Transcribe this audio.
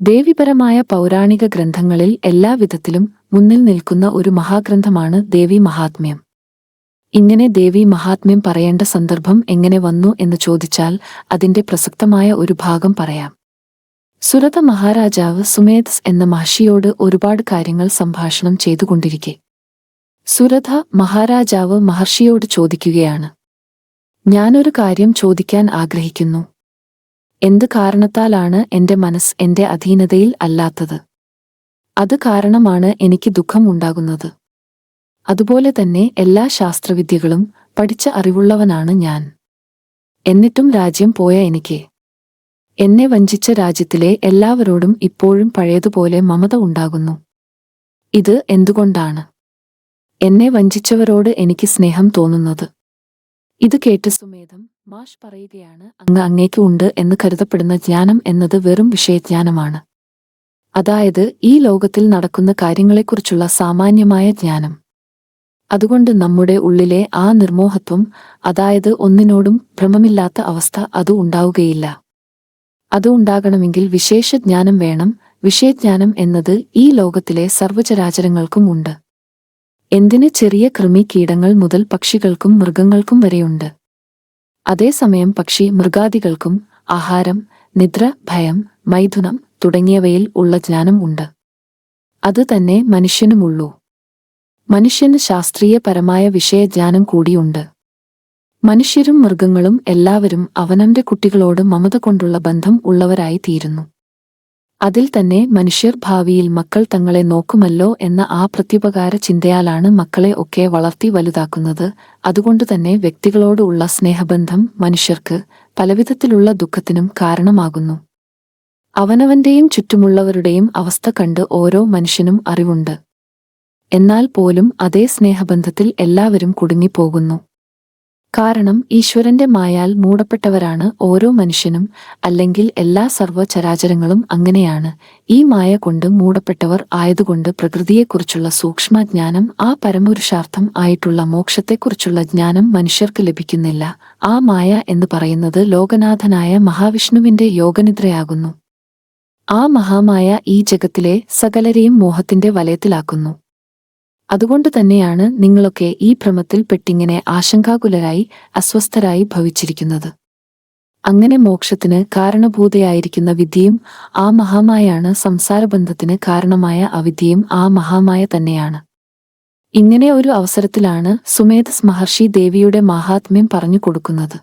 ദേവിപരമായ പൗരാണിക ഗ്രന്ഥങ്ങളിൽ എല്ലാവിധത്തിലും മുന്നിൽ നിൽക്കുന്ന ഒരു മഹാഗ്രന്ഥമാണ് ദേവി മഹാത്മ്യം. ഇങ്ങനെ ദേവി മഹാത്മ്യം പറയേണ്ട സന്ദർഭം എങ്ങനെ വന്നു എന്ന് ചോദിച്ചാൽ അതിന്റെ പ്രസക്തമായ ഒരു ഭാഗം പറയാം. സുരത മഹാരാജാവ് സുമേധസ് എന്ന മഹർഷിയോട് ഒരുപാട് കാര്യങ്ങൾ സംഭാഷണം ചെയ്തുകൊണ്ടിരിക്കെ. സുരഥ മഹാരാജാവ് മഹർഷിയോട് ചോദിക്കുകയാണ്. ഞാനൊരു കാര്യം ചോദിക്കാൻ ആഗ്രഹിക്കുന്നു. എന്ത് കാരണത്താലാണ് എന്റെ മനസ്സ് എന്റെ അധീനതയിൽ അല്ലാത്തത്? അത് കാരണമാണ് എനിക്ക് ദുഃഖം ഉണ്ടാകുന്നത്. അതുപോലെ തന്നെ എല്ലാ ശാസ്ത്രവിദ്യകളും പഠിച്ച അറിവുള്ളവനാണ് ഞാൻ. എന്നിട്ടും രാജ്യം പോയ എനിക്ക്. എന്നെ വഞ്ചിച്ച രാജ്യത്തിലെ എല്ലാവരോടും ഇപ്പോഴും പഴയതുപോലെ മമത ഉണ്ടാകുന്നു. ഇത് എന്തുകൊണ്ടാണ്? എന്നെ വഞ്ചിച്ചവരോട് എനിക്ക് സ്നേഹം തോന്നുന്നത്. ഇത് കേട്ട് സുമേധം മാഷ് പറയുകയാണ് അങ്ങ് അങ്ങേക്ക് ഉണ്ട് എന്ന് കരുതപ്പെടുന്ന ജ്ഞാനം എന്നത് വെറും വിഷയജ്ഞാനമാണ്. അതായത് ഈ ലോകത്തിൽ നടക്കുന്ന കാര്യങ്ങളെക്കുറിച്ചുള്ള സാമാന്യമായ ജ്ഞാനം. അതുകൊണ്ട് നമ്മുടെ ഉള്ളിലെ ആ നിർമോഹത്വം അതായത് ഒന്നിനോടും ഭ്രമമില്ലാത്ത അവസ്ഥ അത് ഉണ്ടാവുകയില്ല. അത് ഉണ്ടാകണമെങ്കിൽ വിശേഷജ്ഞാനം വേണം. വിഷയജ്ഞാനം എന്നത് ഈ ലോകത്തിലെ സർവചരാചരങ്ങൾക്കും ഉണ്ട്. എന്തിന് ചെറിയ കൃമി കീടങ്ങൾ മുതൽ പക്ഷികൾക്കും മൃഗങ്ങൾക്കും വരെയുണ്ട്. അതേസമയം പക്ഷി മൃഗാദികൾക്കും ആഹാരം നിദ്ര ഭയം മൈഥുനം തുടങ്ങിയവയിൽ ഉള്ള ജ്ഞാനം ഉണ്ട്. അത് തന്നെ മനുഷ്യനുമുള്ളൂ. മനുഷ്യന് ശാസ്ത്രീയപരമായ വിഷയജ്ഞാനം കൂടിയുണ്ട് മനുഷ്യരും മൃഗങ്ങളും എല്ലാവരും അവനന്റെ കുട്ടികളോട് മമത കൊണ്ടുള്ള ബന്ധം ഉള്ളവരായി തീരുന്നു. അതിൽ തന്നെ മനുഷ്യർ ഭാവിയിൽ മക്കൾ തങ്ങളെ നോക്കുമല്ലോ എന്ന ആ പ്രത്യുപകാര ചിന്തയാലാണ് മക്കളെ ഒക്കെ വളർത്തി വലുതാക്കുന്നത്. അതുകൊണ്ടുതന്നെ വ്യക്തികളോടുള്ള സ്നേഹബന്ധം മനുഷ്യർക്ക് പലവിധത്തിലുള്ള ദുഃഖത്തിനും കാരണമാകുന്നു. അവനവന്റെയും ചുറ്റുമുള്ളവരുടെയും അവസ്ഥ കണ്ട് ഓരോ മനുഷ്യനും അറിവുണ്ട്. എന്നാൽ പോലും അതേ സ്നേഹബന്ധത്തിൽ എല്ലാവരും കുടുങ്ങിപ്പോകുന്നു. കാരണം ഈശ്വരന്റെ മായാൽ മൂടപ്പെട്ടവരാണ് ഓരോ മനുഷ്യനും അല്ലെങ്കിൽ എല്ലാ സർവചരാചരങ്ങളും അങ്ങനെയാണ്. ഈ മായ കൊണ്ട് മൂടപ്പെട്ടവർ ആയതുകൊണ്ട് പ്രകൃതിയെക്കുറിച്ചുള്ള സൂക്ഷ്മജ്ഞാനം ആ പരമപുരുഷാർത്ഥം ആയിട്ടുള്ള മോക്ഷത്തെക്കുറിച്ചുള്ള ജ്ഞാനം മനുഷ്യർക്ക് ലഭിക്കുന്നില്ല. ആ മായ എന്ന് പറയുന്നത് ലോകനാഥനായ മഹാവിഷ്ണുവിന്റെ യോഗനിദ്രയാകുന്നു. ആ മഹാമായ ഈ ജഗത്തിലെ സകലരെയും മോഹത്തിന്റെ വലയത്തിലാക്കുന്നു. അതുകൊണ്ട് തന്നെയാണ് നിങ്ങളൊക്കെ ഈ ഭ്രമത്തിൽ പെട്ടിങ്ങനെ ആശങ്കാകുലരായി അസ്വസ്ഥരായി ഭവിച്ചിരിക്കുന്നത്. അങ്ങനെ മോക്ഷത്തിന് കാരണഭൂതയായിരിക്കുന്ന വിദ്യയും ആ മഹാമായാണ് സംസാരബന്ധത്തിന് കാരണമായ അവിദ്യയും ആ മഹാമായ തന്നെയാണ്. ഇങ്ങനെ ഒരു അവസരത്തിലാണ് സുമേധസ് മഹർഷി ദേവിയുടെ മഹാത്മ്യം പറഞ്ഞു കൊടുക്കുന്നത്.